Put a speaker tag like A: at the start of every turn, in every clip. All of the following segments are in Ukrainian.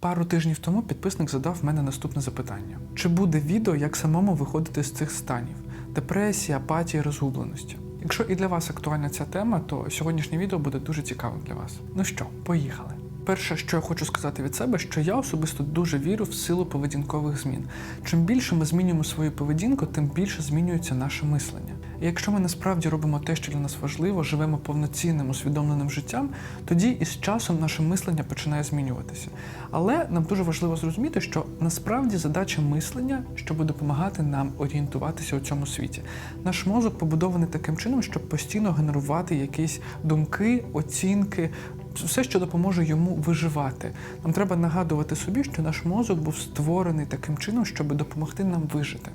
A: Пару тижнів тому підписник задав мене наступне запитання: чи буде відео, як самому виходити з цих станів депресії, апатії, розгубленості? Якщо і для вас актуальна ця тема, то сьогоднішнє відео буде дуже цікавим для вас. Ну що, поїхали. Перше, що я хочу сказати від себе, що я особисто дуже вірю в силу поведінкових змін. Чим більше ми змінюємо свою поведінку, тим більше змінюється наше мислення. І якщо ми насправді робимо те, що для нас важливо, живемо повноцінним усвідомленим життям, тоді із часом наше мислення починає змінюватися. Але нам дуже важливо зрозуміти, що насправді задача мислення, щоб допомагати нам орієнтуватися у цьому світі. Наш мозок побудований таким чином, щоб постійно генерувати якісь думки, оцінки, все, що допоможе йому виживати. Нам треба нагадувати собі, що наш мозок був створений таким чином, щоб допомогти нам вижити.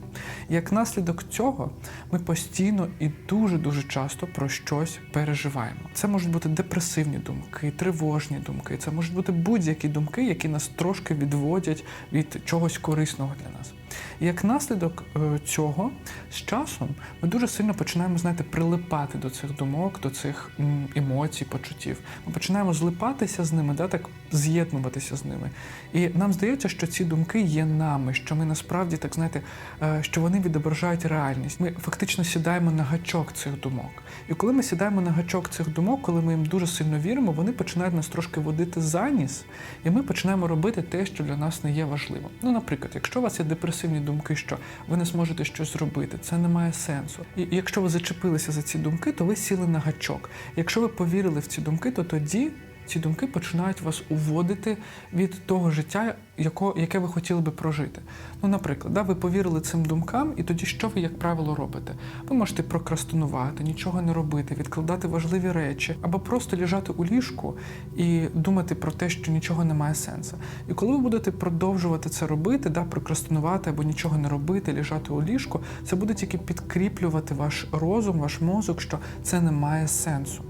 A: І як наслідок цього, ми постійно і дуже дуже часто про щось переживаємо. Це можуть бути депресивні думки, тривожні думки, це можуть бути будь-які думки, які нас трошки відводять від чогось корисного для нас. І як наслідок е, цього, з часом ми дуже сильно починаємо, знаєте, прилипати до цих думок, до цих емоцій, почуттів. Ми починаємо злипатися з ними, да, так з'єднуватися з ними. І нам здається, що ці думки є нами, що ми насправді так знаєте, е, що вони відображають реальність. Ми фактично сідаємо на гачок цих думок. І коли ми сідаємо на гачок цих думок, коли ми їм дуже сильно віримо, вони починають нас трошки водити за ніс, і ми починаємо робити те, що для нас не є важливо. Ну, наприклад, якщо у вас є депресивні думки, що ви не зможете щось зробити, це не має сенсу. І якщо ви зачепилися за ці думки, то ви сіли на гачок. Якщо ви повірили в ці думки, то тоді ці думки починають вас уводити від того життя, яко, яке ви хотіли би прожити. Ну, наприклад, да, ви повірили цим думкам, і тоді що ви, як правило, робите? Ви можете прокрастинувати, нічого не робити, відкладати важливі речі, або просто лежати у ліжку і думати про те, що нічого не має сенсу. І коли ви будете продовжувати це робити, да, прокрастинувати або нічого не робити, лежати у ліжку, це буде тільки підкріплювати ваш розум, ваш мозок, що це не має сенсу.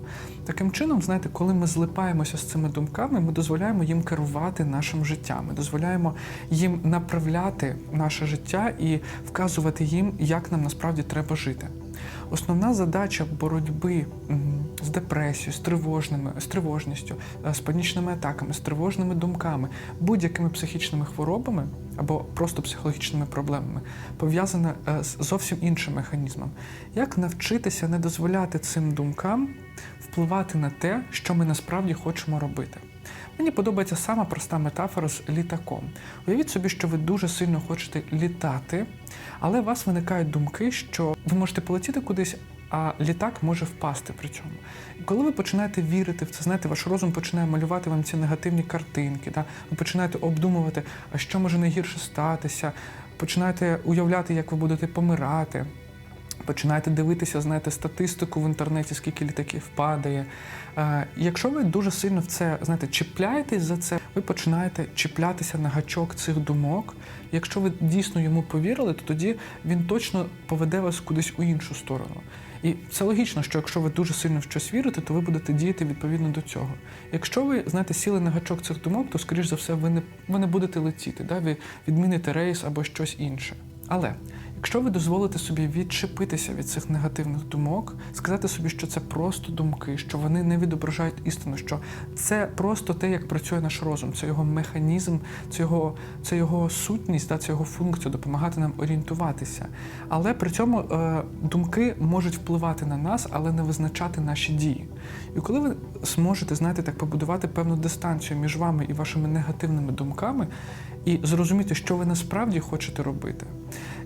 A: Таким чином, знаєте, коли ми злипаємося з цими думками, ми дозволяємо їм керувати нашим життям. Ми дозволяємо їм направляти наше життя і вказувати їм, як нам насправді треба жити. Основна задача боротьби з депресією, з тривожними, з тривожністю, е, з панічними атаками, з тривожними думками, будь-якими психічними хворобами або просто психологічними проблемами пов'язана е, з зовсім іншим механізмом. Як навчитися не дозволяти цим думкам впливати на те, що ми насправді хочемо робити? Мені подобається сама проста метафора з літаком. Уявіть собі, що ви дуже сильно хочете літати, але у вас виникають думки, що ви можете полетіти кудись, а літак може впасти при цьому. І коли ви починаєте вірити в це, знаєте, ваш розум починає малювати вам ці негативні картинки, да? ви починаєте обдумувати, а що може найгірше статися, починаєте уявляти, як ви будете помирати. Починаєте дивитися, знаєте, статистику в інтернеті, скільки літаків падає. Е, якщо ви дуже сильно в це знаєте, чіпляєтесь за це, ви починаєте чіплятися на гачок цих думок. Якщо ви дійсно йому повірили, то тоді він точно поведе вас кудись у іншу сторону. І це логічно, що якщо ви дуже сильно в щось вірите, то ви будете діяти відповідно до цього. Якщо ви знаєте, сіли на гачок цих думок, то скоріш за все ви не ви не будете летіти, да? ви відміните рейс або щось інше. Але якщо ви дозволите собі відчепитися від цих негативних думок, сказати собі, що це просто думки, що вони не відображають істину, що це просто те, як працює наш розум, це його механізм, це його, це його сутність, да, це його функція допомагати нам орієнтуватися. Але при цьому е, думки можуть впливати на нас, але не визначати наші дії. І коли ви зможете, знаєте, так побудувати певну дистанцію між вами і вашими негативними думками, і зрозуміти, що ви насправді хочете робити.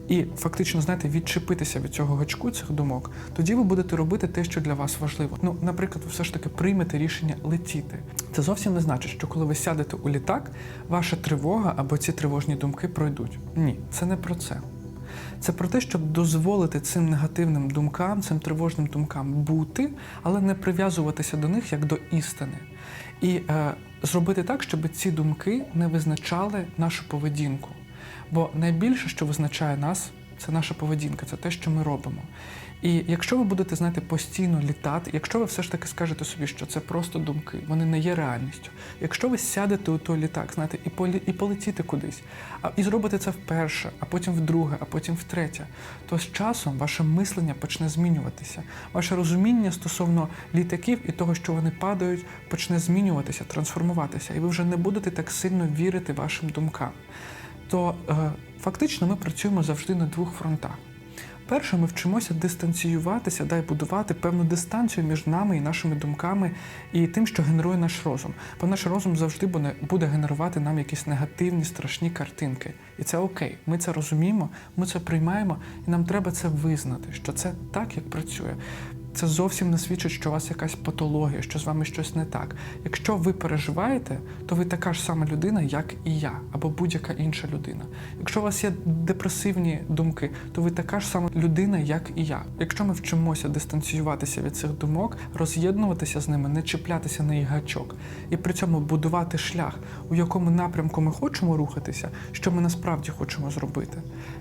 A: І фактично, знаєте, відчепитися від цього гачку цих думок, тоді ви будете робити те, що для вас важливо. Ну, наприклад, ви все ж таки приймете рішення летіти. Це зовсім не значить, що коли ви сядете у літак, ваша тривога або ці тривожні думки пройдуть. Ні, це не про це. Це про те, щоб дозволити цим негативним думкам, цим тривожним думкам бути, але не прив'язуватися до них як до істини. І е, зробити так, щоб ці думки не визначали нашу поведінку. Бо найбільше, що визначає нас, це наша поведінка, це те, що ми робимо. І якщо ви будете знаєте, постійно літати, якщо ви все ж таки скажете собі, що це просто думки, вони не є реальністю. Якщо ви сядете у той літак, знаєте, і полі, і полетіти кудись, а і зробите це вперше, а потім вдруге, а потім втретє, то з часом ваше мислення почне змінюватися. Ваше розуміння стосовно літаків і того, що вони падають, почне змінюватися, трансформуватися, і ви вже не будете так сильно вірити вашим думкам. То е, фактично ми працюємо завжди на двох фронтах. Перше, ми вчимося дистанціюватися, дай будувати певну дистанцію між нами і нашими думками і тим, що генерує наш розум. Бо наш розум завжди буде генерувати нам якісь негативні, страшні картинки. І це окей. Ми це розуміємо, ми це приймаємо, і нам треба це визнати, що це так, як працює. Це зовсім не свідчить, що у вас якась патологія, що з вами щось не так. Якщо ви переживаєте, то ви така ж сама людина, як і я, або будь-яка інша людина. Якщо у вас є депресивні думки, то ви така ж сама людина, як і я. Якщо ми вчимося дистанціюватися від цих думок, роз'єднуватися з ними, не чіплятися на їх гачок, і при цьому будувати шлях, у якому напрямку ми хочемо рухатися, що ми насправді хочемо зробити,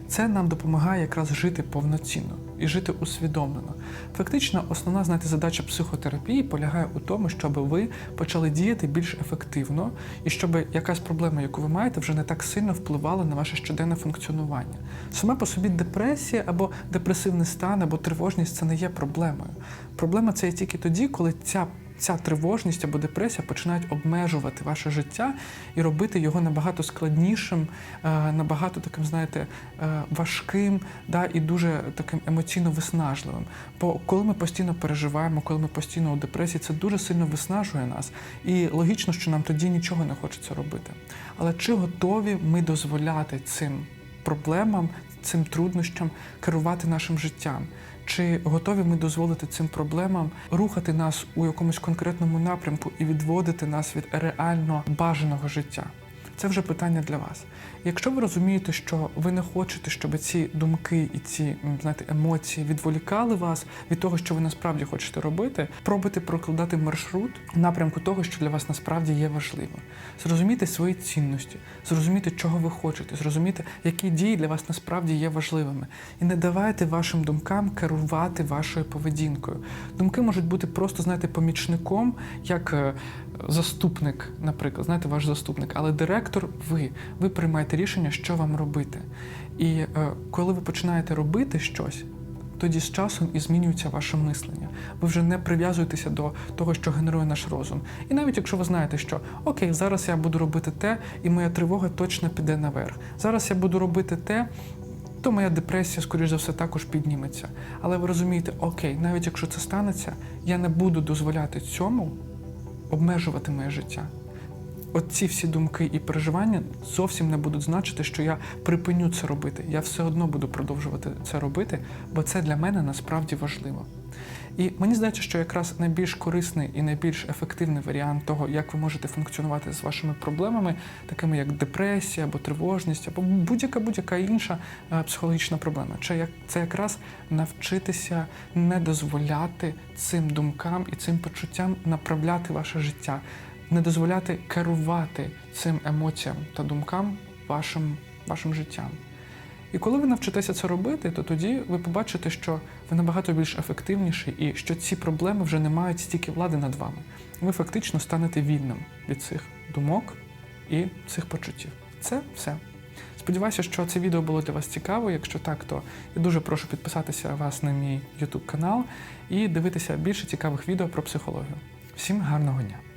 A: це нам допомагає якраз жити повноцінно і жити усвідомлено. Фактично, основна знаєте, задача психотерапії полягає у тому, щоб ви почали діяти більш ефективно, і щоб якась проблема, яку ви маєте, вже не так сильно впливала на ваше щоденне функціонування. Сама по собі депресія або депресивний стан, або тривожність це не є проблемою. Проблема це є тільки тоді, коли ця Ця тривожність або депресія починають обмежувати ваше життя і робити його набагато складнішим, е, набагато таким, знаєте, е, важким да, і дуже таким емоційно виснажливим. Бо коли ми постійно переживаємо, коли ми постійно у депресії, це дуже сильно виснажує нас. І логічно, що нам тоді нічого не хочеться робити. Але чи готові ми дозволяти цим проблемам, цим труднощам керувати нашим життям? Чи готові ми дозволити цим проблемам рухати нас у якомусь конкретному напрямку і відводити нас від реально бажаного життя? Це вже питання для вас. Якщо ви розумієте, що ви не хочете, щоб ці думки і ці знаєте, емоції відволікали вас від того, що ви насправді хочете робити, пробуйте прокладати маршрут в напрямку того, що для вас насправді є важливо. Зрозуміти свої цінності, зрозуміти, чого ви хочете, зрозуміти, які дії для вас насправді є важливими. І не давайте вашим думкам керувати вашою поведінкою. Думки можуть бути просто, знаєте, помічником, як е, заступник, наприклад, знаєте, ваш заступник, але директор ви. Ви приймаєте рішення, що вам робити. І е, коли ви починаєте робити щось, тоді з часом і змінюється ваше мислення. Ви вже не прив'язуєтеся до того, що генерує наш розум. І навіть якщо ви знаєте, що окей, зараз я буду робити те, і моя тривога точно піде наверх. Зараз я буду робити те. То моя депресія, скоріш за все, також підніметься. Але ви розумієте, окей, навіть якщо це станеться, я не буду дозволяти цьому обмежувати моє життя. От ці всі думки і переживання зовсім не будуть значити, що я припиню це робити. Я все одно буду продовжувати це робити, бо це для мене насправді важливо. І мені здається, що якраз найбільш корисний і найбільш ефективний варіант того, як ви можете функціонувати з вашими проблемами, такими як депресія або тривожність, або будь-яка будь-яка інша е, психологічна проблема, це як це якраз навчитися не дозволяти цим думкам і цим почуттям направляти ваше життя, не дозволяти керувати цим емоціям та думкам вашим, вашим життям. І коли ви навчитеся це робити, то тоді ви побачите, що ви набагато більш ефективніші і що ці проблеми вже не мають стільки влади над вами. Ви фактично станете вільним від цих думок і цих почуттів. Це все. Сподіваюся, що це відео було для вас цікаво. Якщо так, то я дуже прошу підписатися вас на мій YouTube канал і дивитися більше цікавих відео про психологію. Всім гарного дня!